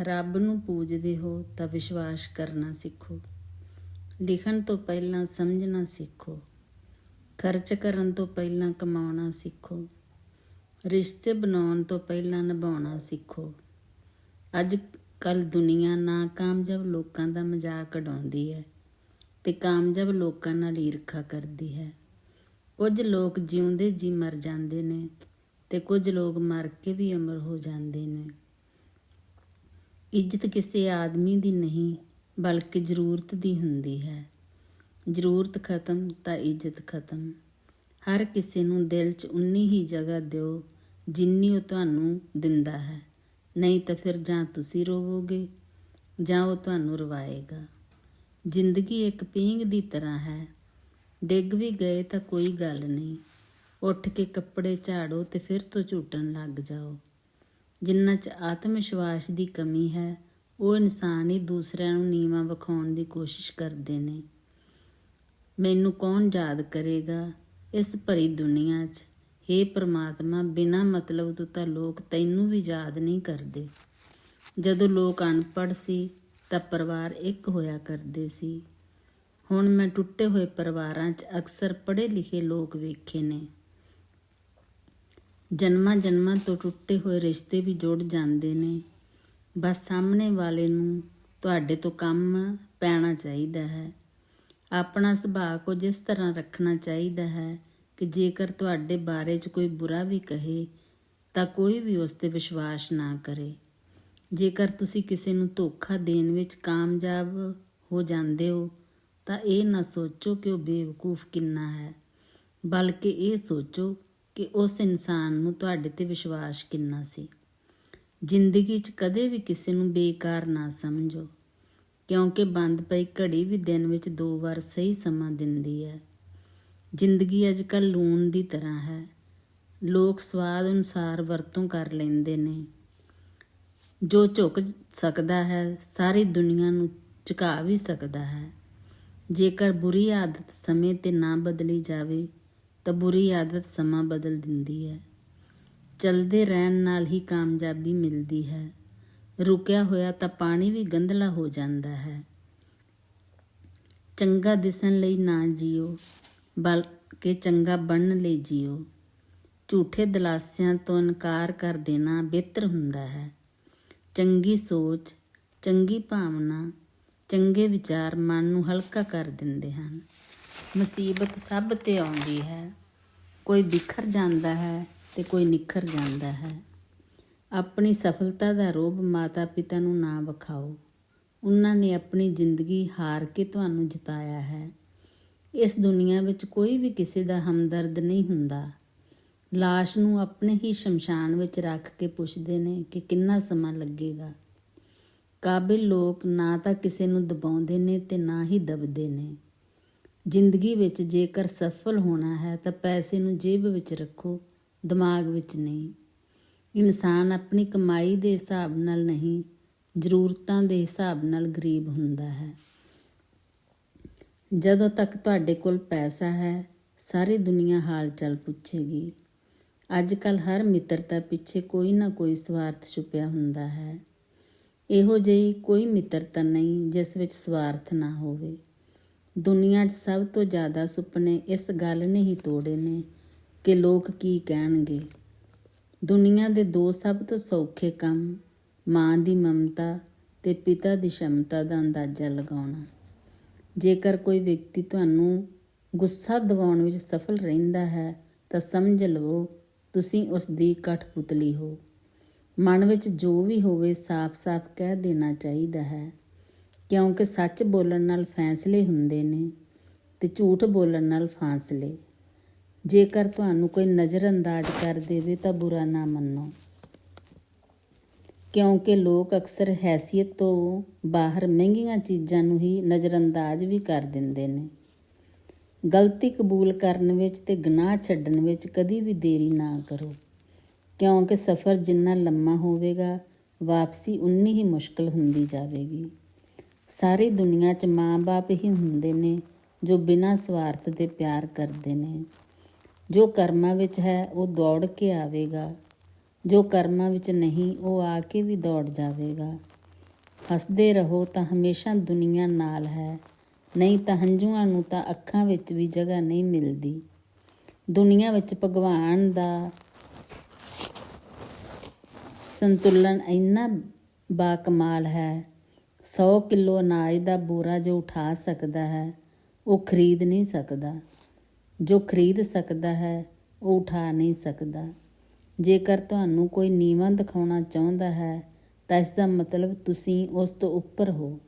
ਰੱਬ ਨੂੰ ਪੂਜਦੇ ਹੋ ਤਾਂ ਵਿਸ਼ਵਾਸ ਕਰਨਾ ਸਿੱਖੋ। ਲਿਖਣ ਤੋਂ ਪਹਿਲਾਂ ਸਮਝਣਾ ਸਿੱਖੋ। ਖਰਚ ਕਰਨ ਤੋਂ ਪਹਿਲਾਂ ਕਮਾਉਣਾ ਸਿੱਖੋ। ਰਿਸ਼ਤੇ ਬਣਾਉਣ ਤੋਂ ਪਹਿਲਾਂ ਨਿਭਾਉਣਾ ਸਿੱਖੋ। ਅੱਜ ਕੱਲ ਦੁਨੀਆ ਨਾ ਕਾਮਯਾਬ ਲੋਕਾਂ ਦਾ ਮਜ਼ਾਕ ਉਡਾਉਂਦੀ ਹੈ ਤੇ ਕਾਮਯਾਬ ਲੋਕਾਂ ਨਾਲ ਈਰਖਾ ਕਰਦੀ ਹੈ। ਕੁਝ ਲੋਕ ਜਿਉਂਦੇ ਜੀ ਮਰ ਜਾਂਦੇ ਨੇ ਤੇ ਕੁਝ ਲੋਕ ਮਰ ਕੇ ਵੀ ਅਮਰ ਹੋ ਜਾਂਦੇ ਨੇ। ਇੱਜ਼ਤ ਕਿਸੇ ਆਦਮੀ ਦੀ ਨਹੀਂ, ਬਲਕਿ ਜ਼ਰੂਰਤ ਦੀ ਹੁੰਦੀ ਹੈ। ਜ਼ਰੂਰਤ ਖਤਮ ਤਾਂ ਇੱਜ਼ਤ ਖਤਮ। ਹਰ ਕਿਸੇ ਨੂੰ ਦਿਲ 'ਚ ਉਨੀ ਹੀ ਜਗ੍ਹਾ ਦਿਓ ਜਿੰਨੀ ਉਹ ਤੁਹਾਨੂੰ ਦਿੰਦਾ ਹੈ। ਨਹੀਂ ਤਾਂ ਫਿਰ ਜਾਂ ਤੁਸੀਂ ਰੋਵੋਗੇ, ਜਾਂ ਉਹ ਤੁਹਾਨੂੰ ਰਵਾਏਗਾ। ਜ਼ਿੰਦਗੀ ਇੱਕ ਪੀਂਘ ਦੀ ਤਰ੍ਹਾਂ ਹੈ। ਡਿੱਗ ਵੀ ਗਏ ਤਾਂ ਕੋਈ ਗੱਲ ਨਹੀਂ। ਉੱਠ ਕੇ ਕੱਪੜੇ ਝਾੜੋ ਤੇ ਫਿਰ ਤੋਂ ਝੂਟਣ ਲੱਗ ਜਾਓ। ਜਿਨ੍ਹਾਂ ਚ ਆਤਮ ਵਿਸ਼ਵਾਸ ਦੀ ਕਮੀ ਹੈ, ਉਹ ਇਨਸਾਨ ਹੀ ਦੂਸਰਿਆਂ ਨੂੰ ਨੀਵਾਂ ਵਿਖਾਉਣ ਦੀ ਕੋਸ਼ਿਸ਼ ਕਰਦੇ ਨੇ। ਮੈਨੂੰ ਕੌਣ ਯਾਦ ਕਰੇਗਾ ਇਸ ਭਰੀ ਦੁਨੀਆ 'ਚ? हे ਪ੍ਰਮਾਤਮਾ, ਬਿਨਾ ਮਤਲਬ ਤੋਂ ਤਾਂ ਲੋਕ ਤੈਨੂੰ ਵੀ ਯਾਦ ਨਹੀਂ ਕਰਦੇ। ਜਦੋਂ ਲੋਕ ਅਨਪੜ੍ਹ ਸੀ, ਤਾਂ ਪਰਿਵਾਰ ਇੱਕ ਹੋਇਆ ਕਰਦੇ ਸੀ। ਹੁਣ ਮੈਂ ਟੁੱਟੇ ਹੋਏ ਪਰਿਵਾਰਾਂ 'ਚ ਅਕਸਰ ਪੜ੍ਹੇ ਲਿਖੇ ਲੋਕ ਵੇਖੇ ਨੇ। ਜਨਮਾਂ ਜਨਮਾਂ ਤੋਂ ਟੁੱਟੇ ਹੋਏ ਰਿਸ਼ਤੇ ਵੀ ਜੁੜ ਜਾਂਦੇ ਨੇ। ਬਸ ਸਾਹਮਣੇ ਵਾਲੇ ਨੂੰ ਤੁਹਾਡੇ ਤੋਂ ਕੰਮ ਪੈਣਾ ਚਾਹੀਦਾ ਹੈ। ਆਪਣਾ ਸੁਭਾਅ ਕੁਝ ਇਸ ਤਰ੍ਹਾਂ ਰੱਖਣਾ ਚਾਹੀਦਾ ਹੈ ਕਿ ਜੇਕਰ ਤੁਹਾਡੇ ਬਾਰੇ 'ਚ ਕੋਈ ਬੁਰਾ ਵੀ ਕਹੇ, ਤਾਂ ਕੋਈ ਵੀ ਉਸ ਤੇ ਵਿਸ਼ਵਾਸ ਨਾ ਕਰੇ। ਜੇਕਰ ਤੁਸੀਂ ਕਿਸੇ ਨੂੰ ਧੋਖਾ ਦੇਣ ਵਿੱਚ ਕਾਮਯਾਬ ਹੋ ਜਾਂਦੇ ਹੋ, ਤਾਂ ਇਹ ਨਾ ਸੋਚੋ ਕਿ ਉਹ ਬੇਵਕੂਫ ਕਿੰਨਾ ਹੈ। ਬਲਕਿ ਇਹ ਸੋਚੋ ਕਿ ਉਸ ਇਨਸਾਨ ਨੂੰ ਤੁਹਾਡੇ ਤੇ ਵਿਸ਼ਵਾਸ ਕਿੰਨਾ ਸੀ? ਜ਼ਿੰਦਗੀ 'ਚ ਕਦੇ ਵੀ ਕਿਸੇ ਨੂੰ ਬੇਕਾਰ ਨਾ ਸਮਝੋ, ਕਿਉਂਕਿ ਬੰਦ ਪਈ ਘੜੀ ਵੀ ਦਿਨ ਵਿੱਚ ਦੋ ਵਾਰ ਸਹੀ ਸਮਾਂ ਦਿੰਦੀ ਹੈ। ਜ਼ਿੰਦਗੀ ਅੱਜਕੱਲ ਲੂਣ ਦੀ ਤਰ੍ਹਾਂ ਹੈ। ਲੋਕ ਸਵਾਦ ਅਨੁਸਾਰ ਵਰਤੋਂ ਕਰ ਲੈਂਦੇ ਨੇ। ਜੋ ਝੁਕ ਸਕਦਾ ਹੈ, ਸਾਰੀ ਦੁਨੀਆ ਨੂੰ ਝੁਕਾ ਵੀ ਸਕਦਾ ਹੈ। ਜੇਕਰ ਬੁਰੀ ਆਦਤ ਸਮੇਂ ਤੇ ਨਾ ਬਦਲੀ ਜਾਵੇ ਤਾਂ ਬੁਰੀ ਆਦਤ ਸਮਾਂ ਬਦਲ ਦਿੰਦੀ ਹੈ। ਚਲਦੇ ਰਹਿਣ ਨਾਲ ਹੀ ਕਾਮਯਾਬੀ ਮਿਲਦੀ ਹੈ। ਰੁਕਿਆ ਹੋਇਆ ਤਾਂ ਪਾਣੀ ਵੀ ਗੰਧਲਾ ਹੋ ਜਾਂਦਾ ਹੈ। ਚੰਗਾ ਦਿਸਣ ਲਈ ਨਾ ਜੀਓ, ਬਲਕਿ ਚੰਗਾ ਬਣਨ ਲਈ ਜੀਓ। ਝੂਠੇ ਦਲਾਸਿਆਂ ਤੋਂ ਇਨਕਾਰ ਕਰ ਦੇਣਾ ਬਿਹਤਰ ਹੁੰਦਾ ਹੈ। ਚੰਗੀ ਸੋਚ, ਚੰਗੀ ਭਾਵਨਾ, ਚੰਗੇ ਵਿਚਾਰ ਮਨ ਨੂੰ ਹਲਕਾ ਕਰ ਦਿੰਦੇ ਹਨ। ਮੁਸੀਬਤ ਸਭ ਤੇ ਆਉਂਦੀ ਹੈ। ਕੋਈ ਬਿਖਰ ਜਾਂਦਾ ਹੈ ਤੇ ਕੋਈ ਨਿਖਰ ਜਾਂਦਾ ਹੈ। ਆਪਣੀ ਸਫਲਤਾ ਦਾ ਰੋਬ ਮਾਤਾ ਪਿਤਾ ਨੂੰ ਨਾ ਵਿਖਾਓ। ਉਹਨਾਂ ਨੇ ਆਪਣੀ ਜ਼ਿੰਦਗੀ ਹਾਰ ਕੇ ਤੁਹਾਨੂੰ ਜਿਤਾਇਆ ਹੈ। ਇਸ ਦੁਨੀਆ ਵਿੱਚ ਕੋਈ ਵੀ ਕਿਸੇ ਦਾ ਹਮਦਰਦ ਨਹੀਂ ਹੁੰਦਾ। ਲਾਸ਼ ਨੂੰ ਆਪਣੇ ਹੀ ਸ਼ਮਸ਼ਾਨ ਵਿੱਚ ਰੱਖ ਕੇ ਪੁੱਛਦੇ ਨੇ ਕਿ ਕਿੰਨਾ ਸਮਾਂ ਲੱਗੇਗਾ। ਕਾਬਿਲ ਲੋਕ ਨਾ ਤਾਂ ਕਿਸੇ ਨੂੰ ਦਬਾਉਂਦੇ ਨੇ ਤੇ ਨਾ ਹੀ ਦਬਦੇ ਨੇ। ਜ਼ਿੰਦਗੀ ਵਿੱਚ ਜੇਕਰ ਸਫਲ ਹੋਣਾ ਹੈ, ਤਾਂ ਪੈਸੇ ਨੂੰ ਜੇਬ ਵਿੱਚ ਰੱਖੋ, ਦਿਮਾਗ ਵਿੱਚ ਨਹੀਂ। ਇਨਸਾਨ ਆਪਣੀ ਕਮਾਈ ਦੇ ਹਿਸਾਬ ਨਾਲ ਨਹੀਂ, ਜ਼ਰੂਰਤਾਂ ਦੇ ਹਿਸਾਬ ਨਾਲ ਗਰੀਬ ਹੁੰਦਾ ਹੈ। ਜਦੋਂ ਤੱਕ ਤੁਹਾਡੇ ਕੋਲ ਪੈਸਾ ਹੈ, ਸਾਰੀ ਦੁਨੀਆ ਹਾਲ ਚਾਲ ਪੁੱਛੇਗੀ। ਅੱਜ ਕੱਲ ਹਰ ਮਿੱਤਰਤਾ ਪਿੱਛੇ ਕੋਈ ਨਾ ਕੋਈ ਸਵਾਰਥ ਛੁਪਿਆ ਹੁੰਦਾ ਹੈ। ਇਹੋ ਜਿਹੀ ਕੋਈ ਮਿੱਤਰਤਾ ਨਹੀਂ, ਜਿਸ ਵਿੱਚ ਸਵਾਰਥ ਨਾ ਹੋਵੇ। ਦੁਨੀਆ 'ਚ ਸਭ ਤੋਂ ਜ਼ਿਆਦਾ ਸੁਪਨੇ ਇਸ ਗੱਲ ਨੇ ਹੀ ਤੋੜੇ ਨੇ ਕਿ ਲੋਕ ਕੀ ਕਹਿਣਗੇ। ਦੁਨੀਆ ਦੇ ਦੋ ਸਭ ਤੋਂ ਸੌਖੇ ਕੰਮ, ਮਾਂ ਦੀ ਮਮਤਾ ਤੇ ਪਿਤਾ ਦੀ ਸ਼ਮਤਾ ਦਾ ਅੰਦਾਜ਼ਾ ਲਗਾਉਣਾ। ਜੇਕਰ ਕੋਈ ਵਿਅਕਤੀ ਤੁਹਾਨੂੰ ਗੁੱਸਾ ਦਿਵਾਉਣ ਵਿੱਚ ਸਫਲ ਰਹਿੰਦਾ ਹੈ, ਤਾਂ ਸਮਝ ਲਵੋ, ਤੁਸੀਂ ਉਸ ਦੀ ਕਠਪੁਤਲੀ ਹੋ। ਮਨ ਵਿੱਚ ਜੋ ਵੀ ਹੋਵੇ, ਸਾਫ਼-ਸਾਫ਼ ਕਹਿ ਦੇਣਾ ਚਾਹੀਦਾ ਹੈ। ਕਿਉਂਕਿ ਸੱਚ ਬੋਲਣ ਨਾਲ ਫੈਸਲੇ ਹੁੰਦੇ ਨੇ ਤੇ ਝੂਠ ਬੋਲਣ ਨਾਲ ਫਾਸਲੇ। ਜੇਕਰ ਤੁਹਾਨੂੰ ਕੋਈ ਨਜ਼ਰਅੰਦਾਜ਼ ਕਰ ਦੇਵੇ ਤਾਂ ਬੁਰਾ ਨਾ ਮੰਨੋ। ਕਿਉਂਕਿ ਲੋਕ ਅਕਸਰ ਹੈਸੀਅਤ ਤੋਂ ਬਾਹਰ ਮਹਿੰਗੀਆਂ ਚੀਜ਼ਾਂ ਨੂੰ ਹੀ ਨਜ਼ਰਅੰਦਾਜ਼ ਵੀ ਕਰ ਦਿੰਦੇ ਨੇ। ਗਲਤੀ ਕਬੂਲ ਕਰਨ ਵਿੱਚ ਤੇ ਗੁਨਾਹ ਛੱਡਣ ਵਿੱਚ ਕਦੀ ਵੀ ਦੇਰੀ ਨਾ ਕਰੋ। ਕਿਉਂਕਿ ਸਫ਼ਰ ਜਿੰਨਾ ਲੰਮਾ ਹੋਵੇਗਾ, ਵਾਪਸੀ ਉਨੀ ਹੀ ਮੁਸ਼ਕਲ ਹੁੰਦੀ ਜਾਵੇਗੀ। ਸਾਰੀ ਦੁਨੀਆ 'ਚ ਮਾਂ-ਬਾਪ ਹੀ ਹੁੰਦੇ ਨੇ, ਜੋ ਬਿਨਾਂ ਸਵਾਰਥ ਦੇ ਪਿਆਰ ਕਰਦੇ ਨੇ। ਜੋ ਕਰਮਾਂ ਵਿੱਚ ਹੈ, ਉਹ ਦੌੜ ਕੇ ਆਵੇਗਾ। ਜੋ ਕਰਮਾਂ ਵਿੱਚ ਨਹੀਂ, ਉਹ ਆ ਕੇ ਵੀ ਦੌੜ ਜਾਵੇਗਾ। ਹੱਸਦੇ ਰਹੋ ਤਾਂ ਹਮੇਸ਼ਾ ਦੁਨੀਆ ਨਾਲ ਹੈ। ਨਹੀਂ ਤਾਂ ਹੰਝੂਆਂ ਨੂੰ ਤਾਂ ਅੱਖਾਂ ਵਿੱਚ ਵੀ ਜਗ੍ਹਾ ਨਹੀਂ ਮਿਲਦੀ। ਦੁਨੀਆ ਵਿੱਚ ਭਗਵਾਨ ਦਾ ਸੰਤੁਲਨ ਇੰਨਾ ਬਾਕਮਾਲ ਹੈ 100 ਕਿਲੋ ਅਨਾਜ ਦਾ ਬੋਰਾ ਜੋ ਉਠਾ ਸਕਦਾ ਹੈ, ਉਹ ਖਰੀਦ ਨਹੀਂ ਸਕਦਾ। ਜੋ ਖਰੀਦ ਸਕਦਾ ਹੈ, ਉਹ ਉਠਾ ਨਹੀਂ ਸਕਦਾ। ਜੇਕਰ ਤੁਹਾਨੂੰ ਕੋਈ ਨੀਵਾਂ ਦਿਖਾਉਣਾ ਚਾਹੁੰਦਾ ਹੈ, ਤਾਂ ਇਸ ਦਾ ਮਤਲਬ ਤੁਸੀਂ ਉਸ ਤੋਂ ਉੱਪਰ ਹੋ।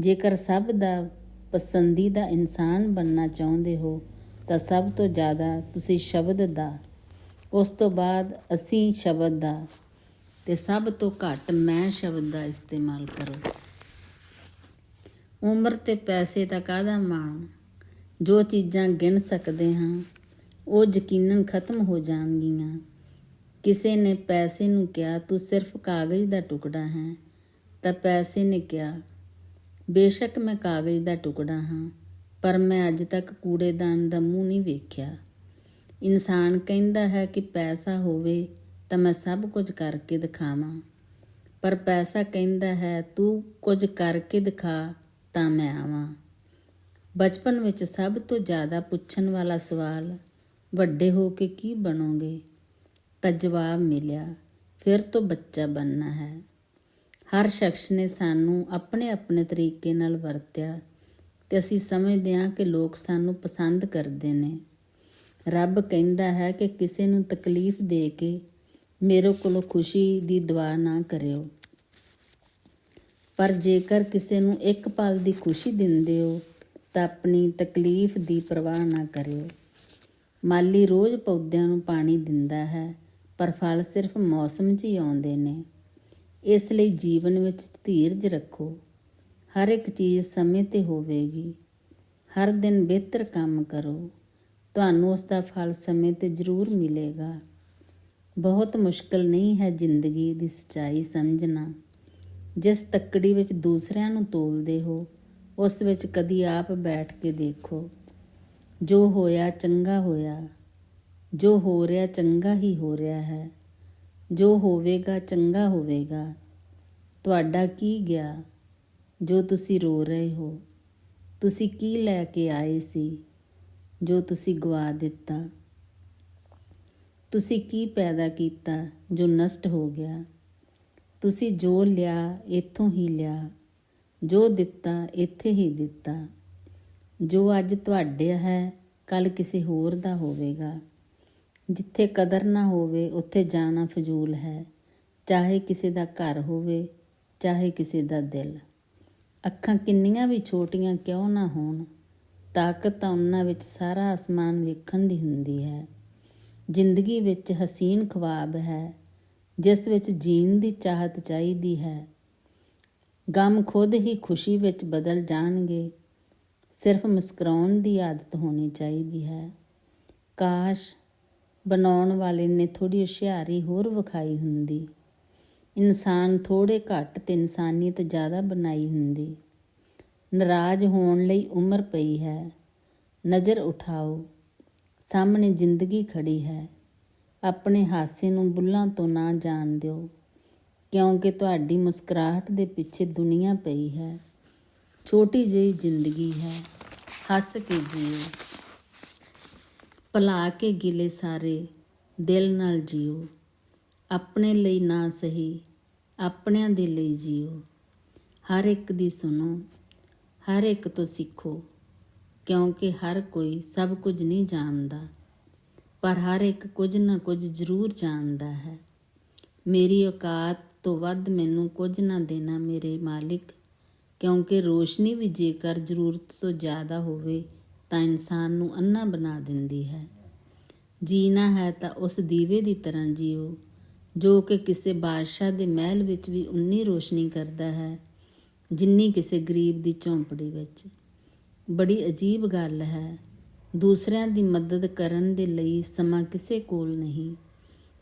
ਜੇਕਰ ਸਭ ਦਾ ਪਸੰਦੀਦਾ ਇਨਸਾਨ ਬਣਨਾ ਚਾਹੁੰਦੇ ਹੋ, ਤਾਂ ਸਭ ਤੋਂ ਜ਼ਿਆਦਾ ਤੁਸੀਂ ਸ਼ਬਦ ਦਾ। ਉਸ ਤੋਂ ਬਾਅਦ ਅਸੀਂ ਸ਼ਬਦ ਦਾ। ਤੇ ਸਭ ਤੋਂ ਘੱਟ ਮੈਂ ਸ਼ਬਦ ਦਾ ਇਸਤੇਮਾਲ ਕਰੋ। ਉਮਰ ਤੇ ਪੈਸੇ ਦਾ ਕਾਹਦਾ ਮਾਣ? ਜੋ ਚੀਜ਼ਾਂ ਗਿਣ ਸਕਦੇ ਹਾਂ, ਉਹ ਯਕੀਨਨ ਖਤਮ ਹੋ ਜਾਣਗੀਆਂ। ਕਿਸੇ ਨੇ ਪੈਸੇ ਨੂੰ ਕਿਹਾ, ਤੂੰ ਸਿਰਫ ਕਾਗਜ਼ ਦਾ ਟੁਕੜਾ ਹੈ। ਤਾਂ ਪੈਸੇ ਨੇ ਕਿਹਾ, ਬੇਸ਼ੱਕ ਮੈਂ ਕਾਗਜ਼ ਦਾ ਟੁਕੜਾ ਹਾਂ, ਪਰ ਮੈਂ ਅੱਜ ਤੱਕ ਕੂੜੇਦਾਨ ਦਾ ਮੂੰਹ ਨਹੀਂ ਵੇਖਿਆ। ਇਨਸਾਨ ਕਹਿੰਦਾ ਹੈ ਕਿ ਪੈਸਾ ਹੋਵੇ ਤਾਂ ਮੈਂ ਸਭ ਕੁਝ ਕਰਕੇ ਦਿਖਾਵਾਂ। ਪਰ ਪੈਸਾ ਕਹਿੰਦਾ ਹੈ, ਤੂੰ ਕੁਝ ਕਰਕੇ ਦਿਖਾ ਤਾਂ ਮੈਂ ਆਵਾਂ। ਬਚਪਨ ਵਿੱਚ ਸਭ ਤੋਂ ਜ਼ਿਆਦਾ ਪੁੱਛਣ ਵਾਲਾ ਸਵਾਲ, ਵੱਡੇ ਹੋ ਕੇ ਕੀ ਬਣੋਗੇ? ਤਾਂ ਜਵਾਬ ਮਿਲਿਆ, ਫਿਰ ਤੋਂ ਬੱਚਾ ਬਣਨਾ ਹੈ। ਹਰ ਸ਼ਖਸ ਨੇ ਸਾਨੂੰ ਆਪਣੇ ਆਪਣੇ ਤਰੀਕੇ ਨਾਲ ਵਰਤਿਆ ਤੇ ਅਸੀਂ ਸਮਝਦੇ ਹਾਂ ਕਿ ਲੋਕ ਸਾਨੂੰ ਪਸੰਦ ਕਰਦੇ ਨੇ। ਰੱਬ ਕਹਿੰਦਾ ਹੈ ਕਿ ਕਿਸੇ ਨੂੰ ਤਕਲੀਫ ਦੇ ਕੇ ਮੇਰੇ ਕੋਲੋਂ ਖੁਸ਼ੀ ਦੀ ਦੁਆ ਨਾ ਕਰਿਓ। ਪਰ ਜੇਕਰ ਕਿਸੇ ਨੂੰ ਇੱਕ ਪਲ ਦੀ ਖੁਸ਼ੀ ਦਿੰਦੇ ਹੋ, ਤਾਂ ਆਪਣੀ ਤਕਲੀਫ ਦੀ ਪਰਵਾਹ ਨਾ ਕਰਿਓ। ਮਾਲੀ ਰੋਜ਼ ਪੌਦਿਆਂ ਨੂੰ ਪਾਣੀ ਦਿੰਦਾ ਹੈ, ਪਰ ਫਲ ਸਿਰਫ ਮੌਸਮ 'ਚ ਹੀ ਆਉਂਦੇ ਨੇ। ਇਸ ਲਈ ਜੀਵਨ ਵਿੱਚ ਧੀਰਜ ਰੱਖੋ। ਹਰ ਇੱਕ ਚੀਜ਼ ਸਮੇਂ ਤੇ ਹੋਵੇਗੀ। ਹਰ ਦਿਨ ਬਿਹਤਰ ਕੰਮ ਕਰੋ। ਤੁਹਾਨੂੰ ਉਸ ਦਾ ਫਲ ਸਮੇਂ ਤੇ ਜ਼ਰੂਰ ਮਿਲੇਗਾ। ਬਹੁਤ ਮੁਸ਼ਕਲ ਨਹੀਂ ਹੈ ਜ਼ਿੰਦਗੀ ਦੀ ਸਚਾਈ ਸਮਝਣਾ। ਜਿਸ ਤੱਕੜੀ ਵਿੱਚ ਦੂਸਰਿਆਂ ਨੂੰ ਤੋਲਦੇ ਹੋ, ਉਸ ਵਿੱਚ ਕਦੀ ਆਪ ਬੈਠ ਕੇ ਦੇਖੋ। ਜੋ ਹੋਇਆ ਚੰਗਾ ਹੋਇਆ, ਜੋ ਹੋ ਰਿਹਾ ਚੰਗਾ ਹੀ ਹੋ ਰਿਹਾ ਹੈ। ਜੋ ਹੋਵੇਗਾ ਚੰਗਾ ਹੋਵੇਗਾ। ਤੁਹਾਡਾ ਕੀ ਗਿਆ? ਜੋ ਤੁਸੀਂ ਰੋ ਰਹੇ ਹੋ, ਤੁਸੀਂ ਕੀ ਲੈ ਕੇ ਆਏ ਸੀ? ਜੋ ਤੁਸੀਂ ਗਵਾ ਦਿੱਤਾ। ਤੁਸੀਂ ਕੀ ਪੈਦਾ ਕੀਤਾ ਜੋ ਨਸ਼ਟ ਹੋ ਗਿਆ? ਤੁਸੀਂ ਜੋ ਲਿਆ, ਇੱਥੋਂ ਹੀ ਲਿਆ। ਜੋ ਦਿੱਤਾ, ਇੱਥੇ ਹੀ ਦਿੱਤਾ। ਜੋ ਅੱਜ ਤੁਹਾਡੇ ਹੈ ਕੱਲ ਕਿਸੇ ਹੋਰ ਦਾ ਹੋਵੇਗਾ। ਜਿੱਥੇ ਕਦਰ ਨਾ ਹੋਵੇ, ਉੱਥੇ ਜਾਣਾ ਫਜ਼ੂਲ ਹੈ। ਚਾਹੇ ਕਿਸੇ ਦਾ ਘਰ ਹੋਵੇ, ਚਾਹੇ ਕਿਸੇ ਦਾ ਦਿਲ। ਅੱਖਾਂ ਕਿੰਨੀਆਂ ਵੀ ਛੋਟੀਆਂ ਕਿਉਂ ਨਾ ਹੋਣ, ਤਾਕਤ ਤਾਂ ਉਹਨਾਂ ਵਿੱਚ ਸਾਰਾ ਅਸਮਾਨ ਵੇਖਣ ਦੀ ਹੁੰਦੀ ਹੈ। ਜ਼ਿੰਦਗੀ ਵਿੱਚ ਹਸੀਨ ਖਵਾਬ ਹੈ, ਜਿਸ ਵਿੱਚ ਜੀਣ ਦੀ ਚਾਹਤ ਚਾਹੀਦੀ ਹੈ। ਗਮ ਖੁਦ ਹੀ ਖੁਸ਼ੀ ਵਿੱਚ ਬਦਲ ਜਾਣਗੇ, ਸਿਰਫ ਮੁਸਕਰਾਉਣ ਦੀ ਆਦਤ ਹੋਣੀ ਚਾਹੀਦੀ ਹੈ। ਕਾਸ਼ ਬਣਾਉਣ ਵਾਲੇ ਨੇ ਥੋੜੀ ਹੁਸ਼ਿਆਰੀ ਹੋਰ ਵਿਖਾਈ ਹੁੰਦੀ। ਇਨਸਾਨ ਥੋੜੇ ਘੱਟ ਤੇ ਇਨਸਾਨੀਅਤ ਜ਼ਿਆਦਾ ਬਣਾਈ ਹੁੰਦੀ। ਨਾਰਾਜ਼ ਹੋਣ ਲਈ ਉਮਰ ਪਈ ਹੈ। ਨਜ਼ਰ ਉਠਾਓ। ਸਾਹਮਣੇ ਜ਼ਿੰਦਗੀ ਖੜੀ ਹੈ। ਆਪਣੇ ਹਾਸੇ ਨੂੰ ਬੁੱਲਾਂ ਤੋਂ ਨਾ ਜਾਣ ਦਿਓ। ਕਿਉਂਕਿ ਤੁਹਾਡੀ ਮੁਸਕਰਾਹਟ ਦੇ ਪਿੱਛੇ ਦੁਨੀਆ ਪਈ ਹੈ। ਛੋਟੀ ਜਿਹੀ ਜ਼ਿੰਦਗੀ ਹੈ। ਹੱਸ ਕੇ ਜੀਓ। ਭਲਾ ਕੇ ਗਿਲੇ ਸਾਰੇ ਦਿਲ ਨਾਲ ਜੀਓ। ਆਪਣੇ ਲਈ ਨਾ ਸਹੀ, ਆਪਣਿਆਂ ਦੇ ਲਈ ਜੀਓ। ਹਰ ਇੱਕ ਦੀ ਸੁਣੋ, ਹਰ ਇੱਕ ਤੋਂ ਸਿੱਖੋ। ਕਿਉਂਕਿ ਹਰ ਕੋਈ ਸਭ ਕੁਝ ਨਹੀਂ ਜਾਣਦਾ, ਪਰ ਹਰ ਇੱਕ ਕੁਝ ਨਾ ਕੁਝ ਜ਼ਰੂਰ ਜਾਣਦਾ ਹੈ। ਮੇਰੀ ਔਕਾਤ ਤੋਂ ਵੱਧ ਮੈਨੂੰ ਕੁਝ ਨਾ ਦੇਣਾ ਮੇਰੇ ਮਾਲਿਕ, ਕਿਉਂਕਿ ਰੋਸ਼ਨੀ ਵੀ ਜੇਕਰ ਜ਼ਰੂਰਤ ਤੋਂ ਜ਼ਿਆਦਾ ਹੋਵੇ ਤਾਂ ਇਨਸਾਨ ਨੂੰ ਅੰਨਾ ਬਣਾ ਦਿੰਦੀ ਹੈ। ਜੀਣਾ ਹੈ ਤਾਂ ਉਸ ਦੀਵੇ ਦੀ ਤਰ੍ਹਾਂ ਜੀਓ, ਜੋ ਕਿ ਕਿਸੇ ਬਾਦਸ਼ਾਹ ਦੇ ਮਹਿਲ ਵਿੱਚ ਵੀ ਉਨੀ ਰੋਸ਼ਨੀ ਕਰਦਾ ਹੈ, ਜਿੰਨੀ ਕਿਸੇ ਗਰੀਬ ਦੀ ਝੌਂਪੜੀ ਵਿੱਚ। ਬੜੀ ਅਜੀਬ ਗੱਲ ਹੈ। ਦੂਸਰਿਆਂ ਦੀ ਮਦਦ ਕਰਨ ਦੇ ਲਈ ਸਮਾਂ ਕਿਸੇ ਕੋਲ ਨਹੀਂ,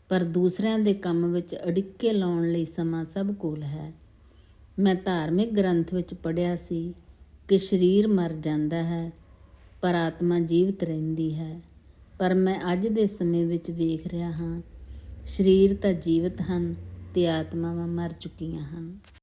ਪਰ ਦੂਸਰਿਆਂ ਦੇ ਕੰਮ ਵਿੱਚ ਅੜਿੱਕੇ ਲਾਉਣ ਲਈ ਸਮਾਂ ਸਭ ਕੋਲ ਹੈ। ਮੈਂ ਧਾਰਮਿਕ ਗ੍ਰੰਥ ਵਿੱਚ ਪੜ੍ਹਿਆ ਸੀ ਕਿ ਸਰੀਰ ਮਰ ਜਾਂਦਾ ਹੈ, ਪਰ ਆਤਮਾ ਜੀਵਤ ਰਹਿੰਦੀ ਹੈ। ਪਰ ਮੈਂ ਅੱਜ ਦੇ ਸਮੇਂ ਵਿੱਚ ਵੇਖ ਰਿਹਾ ਹਾਂ, ਸਰੀਰ ਤਾਂ ਜੀਵਤ ਹਨ ਤੇ ਆਤਮਾਵਾਂ ਮਰ ਚੁੱਕੀਆਂ ਹਨ।